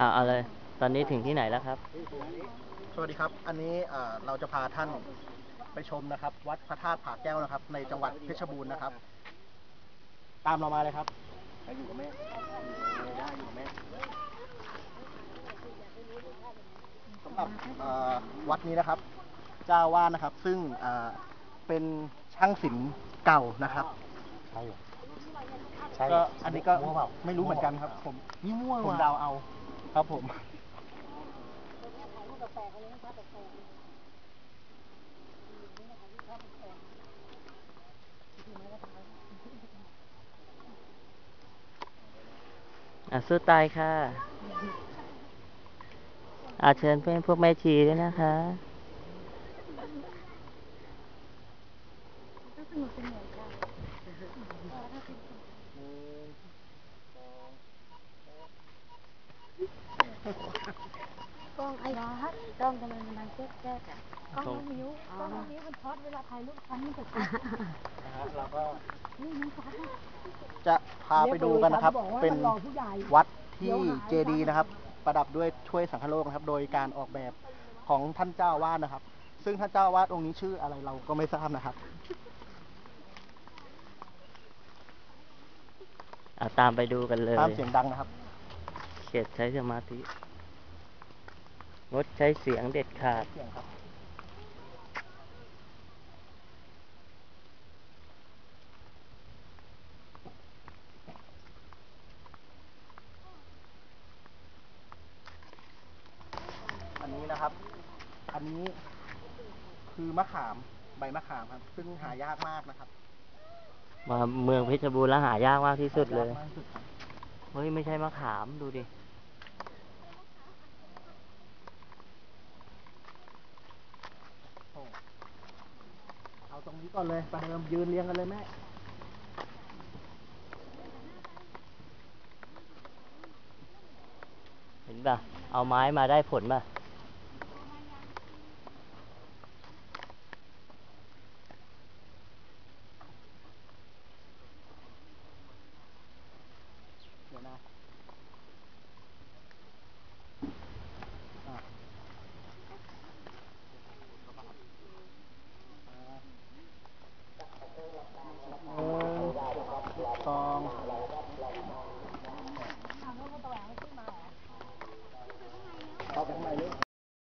อ่าเอาเลย ตอนนี้ถึงที่ไหนแล้วครับ สวัสดีครับ อันนี้เอ่อเราจะพาท่านไปชมนะครับ วัดพระธาตุผาแก้วนะครับ ในจังหวัดเพชรบูรณ์นะครับ ตามเรามาเลยครับไปอยู่กับแม่ได้อยู่กับแม่สำหรับเอ่อวัดนี้นะครับ เจ้าอาว่าสนะครับ ซึ่งเอ่อเป็นช่างศิลป์เก่านะครับ ใช่เหรอก็อันนี้ก็มั่วเปล่าไม่รู้เหมือนกันครับ ผมนี่มั่วผมว่ะเดาเอา ครับผมอะสู้ตายค่ะ อาเชิญเพื่อนพวกแม่ชีด้วยนะคะ กล้ องไอ้กล้องทำไมมันดังแจ๊กแจ๊กอะกล้องน้องมิ้วกล้องน้องมิ้วมันช็อตเวลาถ่ายรูปฉันมันจะช็อตนะฮะเราก็นี่มันช็อตอะจะพาไปดูกันนะครับ เป็นวัดที่เจดีย์นะครับ ประดับด้วยถ้วยสังฆโลกนะครับ โดยการออกแบบของท่านเจ้าอาวาดนะครับ ซึ่งท่านเจ้าอาวาดองค์นี้ชื่ออะไรเราก็ไม่ทราบนะครับอะตามไปดูกันเลยห้ามเสียงดังนะครับ เขตใช้สมาธิ งดใช้เสียงเด็ดขาดเสียงครับอันนี้นะครับ อันนี้คือมะขามใบมะขามครับ ซึ่งหายากมากนะครับมาเมืองเพชรบูรณ์แล้วหายากมากที่สุดเลย หากมากที่สุดครับ เฮ้ย ไม่ใช่มะขามดูดิ ตรงนี้ก่อนเลยประเดิมยืนเรียงกันเลยแม่เห็นปะเอาไม้มาได้ผลป่ะเดี๋ยวนะ